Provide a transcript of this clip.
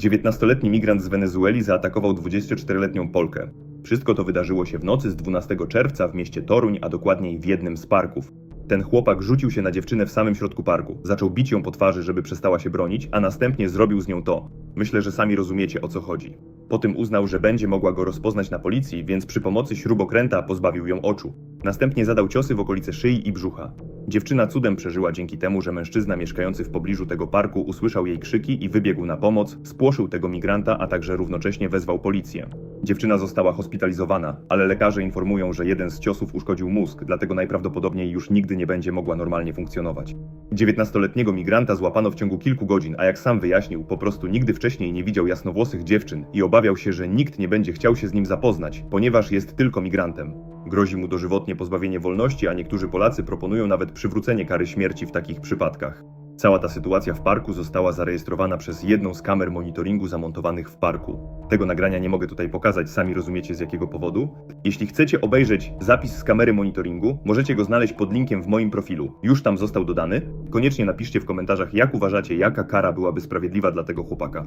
19-letni migrant z Wenezueli zaatakował 24-letnią Polkę. Wszystko to wydarzyło się w nocy z 12 czerwca w mieście Toruń, a dokładniej w jednym z parków. Ten chłopak rzucił się na dziewczynę w samym środku parku. Zaczął bić ją po twarzy, żeby przestała się bronić, a następnie zrobił z nią to. Myślę, że sami rozumiecie o co chodzi. Po tym uznał, że będzie mogła go rozpoznać na policji, więc przy pomocy śrubokręta pozbawił ją oczu. Następnie zadał ciosy w okolice szyi i brzucha. Dziewczyna cudem przeżyła dzięki temu, że mężczyzna mieszkający w pobliżu tego parku usłyszał jej krzyki i wybiegł na pomoc, spłoszył tego migranta, a także równocześnie wezwał policję. Dziewczyna została hospitalizowana, ale lekarze informują, że jeden z ciosów uszkodził mózg, dlatego najprawdopodobniej już nigdy nie będzie mogła normalnie funkcjonować. 19-letniego migranta złapano w ciągu kilku godzin, a jak sam wyjaśnił, po prostu nigdy wcześniej nie widział jasnowłosych dziewczyn i obawiał się, że nikt nie będzie chciał się z nim zapoznać, ponieważ jest tylko migrantem. Grozi mu dożywotnie pozbawienie wolności, a niektórzy Polacy proponują nawet przywrócenie kary śmierci w takich przypadkach. Cała ta sytuacja w parku została zarejestrowana przez jedną z kamer monitoringu zamontowanych w parku. Tego nagrania nie mogę tutaj pokazać, sami rozumiecie z jakiego powodu. Jeśli chcecie obejrzeć zapis z kamery monitoringu, możecie go znaleźć pod linkiem w moim profilu. Już tam został dodany. Koniecznie napiszcie w komentarzach, jak uważacie, jaka kara byłaby sprawiedliwa dla tego chłopaka.